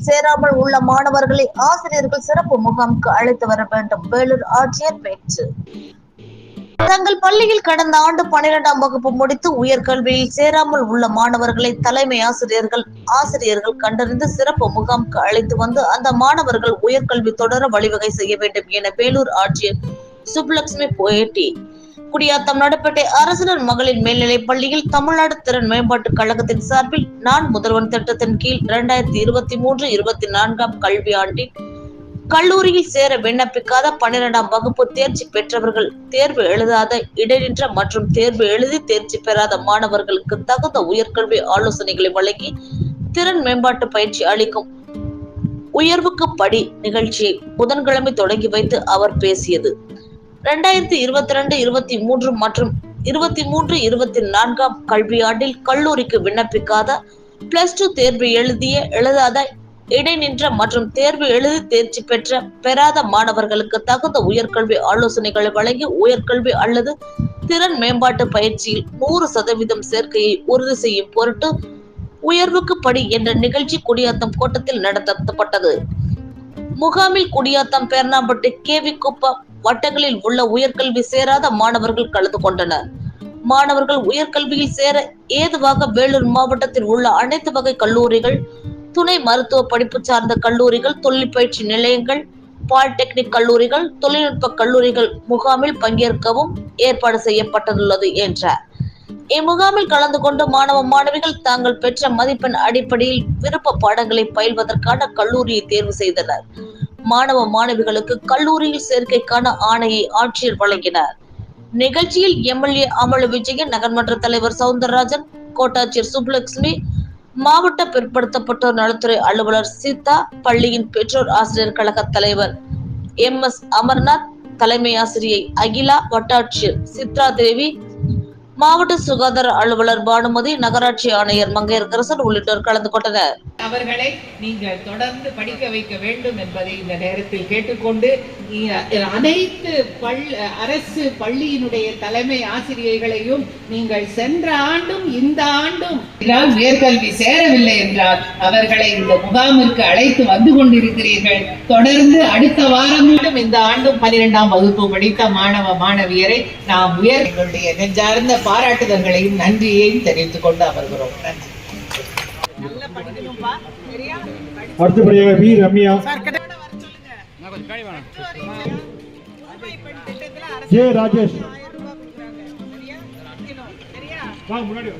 கல்லூரியில் சேராமல் உள்ள மாணவர்களை ஆசிரியர்கள் சிறப்பு முகாமுக்கு அழைத்து வர வேண்டும். வேலூர் ஆட்சியர் பேச்சு. தங்கள் பள்ளியில் கடந்த ஆண்டு பன்னிரெண்டாம் வகுப்பு முடித்து உயர்கல்வியில் சேராமல் உள்ள மாணவர்களை தலைமை ஆசிரியர்கள் ஆசிரியர்கள் கண்டறிந்து சிறப்பு முகாமுக்கு அழைத்து வந்து அந்த மாணவர்கள் உயர்கல்வி தொடர வழிவகை செய்ய வேண்டும் என வேலூர் ஆட்சியர் சுப்புலட்சுமி போயட்டி குடியாத்தம் நடைபெற்ற அரசினர் மகளிர் மேல்நிலைப் பள்ளியில் தமிழ்நாடு திறன் மேம்பாட்டுக் கழகத்தின் சார்பில் நான் முதல்வன் திட்டத்தின் கீழ் இரண்டாயிரத்தி இருபத்தி மூன்று இருபத்தி நான்காம் கல்வி ஆண்டில் கல்லூரியில் சேர விண்ணப்பிக்காத பன்னிரெண்டாம் வகுப்பு தேர்ச்சி பெற்றவர்கள் தேர்வு எழுதாத இடைநின்ற மற்றும் தேர்வு எழுதி தேர்ச்சி பெறாத மாணவர்களுக்கு தகுந்த உயர்கல்வி ஆலோசனைகளை வழங்கி திறன் மேம்பாட்டு பயிற்சி அளிக்கும் உயர்வுக்கு படி நிகழ்ச்சியை புதன்கிழமை தொடங்கி வைத்து அவர் பேசியது. ரெண்டாயிரத்தி இருபத்தி ரெண்டு இருபத்தி மூன்று மற்றும் இருபத்தி மூன்று இருபத்தி நான்காம் கல்வியாண்டில் கல்லூரிக்கு விண்ணப்பிக்காத பிளஸ் டூ தேர்வு எழுதிய எழுதாத இடைநின்ற மற்றும் தேர்வு எழுதி தேர்ச்சி பெற்ற பெறாத மாணவர்களுக்கு தகுந்த உயர்கல்வி ஆலோசனைகளை வழங்கி உயர்கல்வி அல்லது திறன் மேம்பாட்டு பயிற்சியில் நூறு சதவீதம் சேர்க்கையை உறுதி செய்யும் பொருட்டு உயர்வுக்கு படி என்ற நிகழ்ச்சி குடியாத்தம் கோட்டத்தில் நடத்தப்பட்டது. முகாமில் குடியாத்தம் பேர்ணாம்பட்டு கேவி குப்பம் வட்டங்களில் உள்ள உயர்கல்வி சேராத மாணவர்கள் கலந்து கொண்டனர். மாணவர்கள் உயர்கல்வியில் சேர ஏதுவாக வேலூர் மாவட்டத்தில் உள்ள அனைத்து வகை கல்லூரிகள் துணை மருத்துவ படிப்பு சார்ந்த கல்லூரிகள் தொழில் பயிற்சி நிலையங்கள் பாலிடெக்னிக் கல்லூரிகள் தொழில்நுட்ப கல்லூரிகள் முகாமில் பங்கேற்கவும் ஏற்பாடு செய்யப்பட்டுள்ளது என்றார். இம்முகாமில் கலந்து கொண்டு மாணவ மாணவிகள் தாங்கள் பெற்ற மதிப்பெண் அடிப்படையில் விருப்ப பாடங்களை பயில்வதற்கான கல்லூரியை தேர்வு செய்தனர். மாணவ மாணவிகளுக்கு கல்லூரியில் சேர்க்கைக்கான ஆணையை ஆட்சியர் வழங்கினார். நிகழ்ச்சியில் எம்எல்ஏ அமல விஜயன் நகர்மன்ற தலைவர் சவுந்தரராஜன் கோட்டாட்சியர் சுப்லட்சுமி மாவட்ட பிற்படுத்தப்பட்டோர் நலத்துறை அலுவலர் சீதா பள்ளியின் பெற்றோர் ஆசிரியர் கழக தலைவர் எம் எஸ் அமர்நாத் தலைமை ஆசிரியை அகிலா வட்டாட்சியர் சித்ரா தேவி மாவட்ட சுகாதார அலுவலர் பானுமதி நகராட்சி ஆணையர் மங்கையரசன் உள்ளிட்டோர் கலந்து கொண்டனர். அவர்களை நீங்கள் தொடர்ந்து படிக்க வைக்க வேண்டும் என்பதை இந்த நேரத்தில் கேட்டுக்கொண்டு அனைத்து பள் அரசு பள்ளியினுடைய தலைமை ஆசிரியர்களையும் நீங்கள் சென்ற ஆண்டும் இந்த ஆண்டும் உயர்கல்வி சேரவில்லை என்றால் அவர்களை இந்த முகாமிற்கு அழைத்து வந்து கொண்டிருக்கிறீர்கள். தொடர்ந்து அடுத்த வாரம் மீண்டும் இந்த ஆண்டும் பனிரெண்டாம் வகுப்பு படித்த மாணவ மாணவியரை நாம் உயர்களுடைய நெஞ்சார்ந்த பாராட்டுதல்களையும் நன்றியையும் தெரிவித்துக் கொண்டு அமர்கிறோம். நன்றி. அடுத்தபடியாக வி ரம்யா. ஜே ராஜேஷ். வாங்க.